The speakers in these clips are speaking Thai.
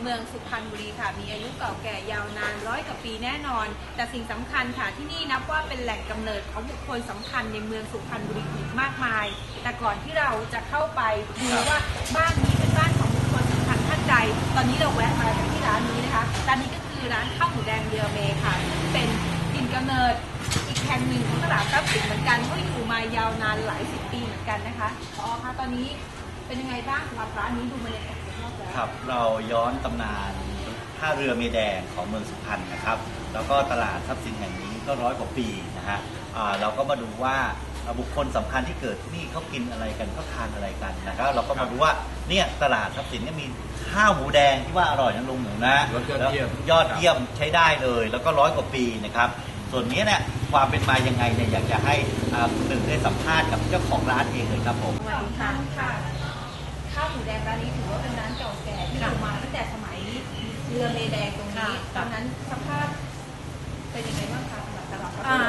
เมืองสุพรรณบุรีค่ะ มีอายุเก่าแก่ยาวนานร้อยกว่าปีแน่นอน แต่สิ่งสำคัญค่ะที่นี่นับว่าเป็นแหล่งกำเนิดของบุคคลสำคัญในเมืองสุพรรณบุรีอีกมากมาย แต่ก่อนที่เราจะเข้าไปดูว่าบ้านนี้เป็นบ้านของบุคคลสำคัญท่านใด ตอนนี้เราแวะมาที่ร้านนี้นะคะ ร้านนี้ก็คือร้านข้าวหมูแดงเรือเมค่ะซึ่งเป็นถิ่นกำเนิดอีกแห่งหนึ่งของตลาดทรัพย์สินเหมือนกันก็อยู่มายาวนานหลายสิบปีเหมือนกันนะคะพอคะตอนนี้เป็นยังไงบ้างสำหรับร้านนี้ดูบรรยากาศ ครับเราย้อนตำนานท่าเรือเมแดงของเมืองสุพรรณนะครับ แล้วก็ตลาดทรัพย์สินแห่งนี้ก็ร้อยกว่าปีนะฮะอ่าเราก็มาดูว่าบุคคลสำคัญที่เกิดที่นี่เขากินอะไรกันเขาทานอะไรกันนะครับเราก็มาดูว่าเนี่ยตลาดทรัพย์สินเนี่ยมีข้าวหมูแดงที่ว่าอร่อยนะลุงหมูนะยอดเยี่ยมแล้วยอดเยี่ยมใช้ได้เลย แล้วก็ร้อยกว่าปีนะครับส่วนนี้เนี่ยความเป็นมายังไงเนี่ยอยากจะให้อ่าคุณหนึ่งได้สัมภาษณ์กับเจ้าของร้านเองเลยครับผมสวัสดีค่ะค่ะ ข้าวหมูแดงร้านนี้ถือว่าเป็นร้านเก่าแก่ที่อยู่มาตั้งแต่สมัยเรือเมแดงตรงนี้ค่ะตอนนั้นสภาพเป็นยังไงบ้างคะสำหรับตลาดอ่า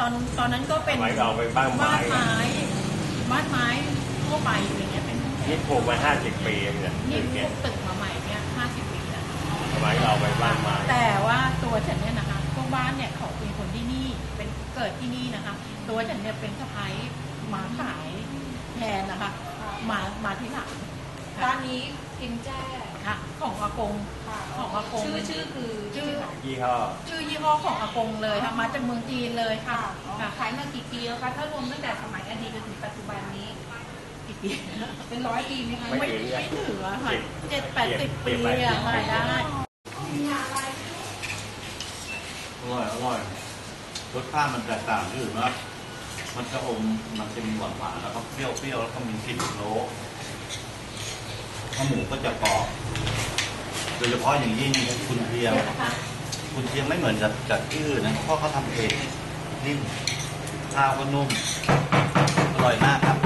ตอนตอนนั้นก็เป็นสมัยเราไปบ้านไม้บ้านไม้บ้านไม้ทั่วไปอย่างเงี้ยเป็นนี่ปลูกมาห้าสิบปีเนี่ยนี่ตึกพเนี่วยกตึกมาใหม่เนี่ยห้าสิบปีแล้วสมัยเราไปบ้านไม้แต่ว่าตัวฉันเนี่ยนะคะพวกบ้านเนี่ยเขาเป็นคนที่นี่เป็นเกิดที่นี่นะคะ ตัวฉันเนี่ยเป็นสะพ้ายมาขายแทนนะคะมามาที่หลัง ร้านนี้กิมแจ้ค่ะ ของอากง ค่ะของอากง ชื่อชื่อคือชื่อ ยี่ห้อชื่อยี่ห้อของอากงเลยค่ะมาจากเมืองจีนเลยค่ะค่ะอ๋อค่ะขายมากี่ปีแล้วคะถ้ารวมตั้งแต่สมัยอดีตจนถึงปัจจุบันนี้ กี่ปีเป็นร้อยปีไหมคะไม่ไม่ถึงอะ ไม่ถึงอะค่ะเจ็ดเจ็ดแปดสิบเจ็ปีดแปดสิบอะขายได้อร่อยอร่อยรสชาติมันแตกต่างที่อื่นมากมันจะอมมันจะมีหวานหวานๆแล้วก็เปรี้ยวเปรี้ยวแล้วก็มีกลิ่นโล ข้าวหมูก็จะกรอบโดยเฉพาะอย่างยิ่งคุณเทียมคุณเทียมไม่เหมือนจับจากที่อนะเพราะเขาทำเองนิ่มข้าวก็นุ่มอร่อยมากครับ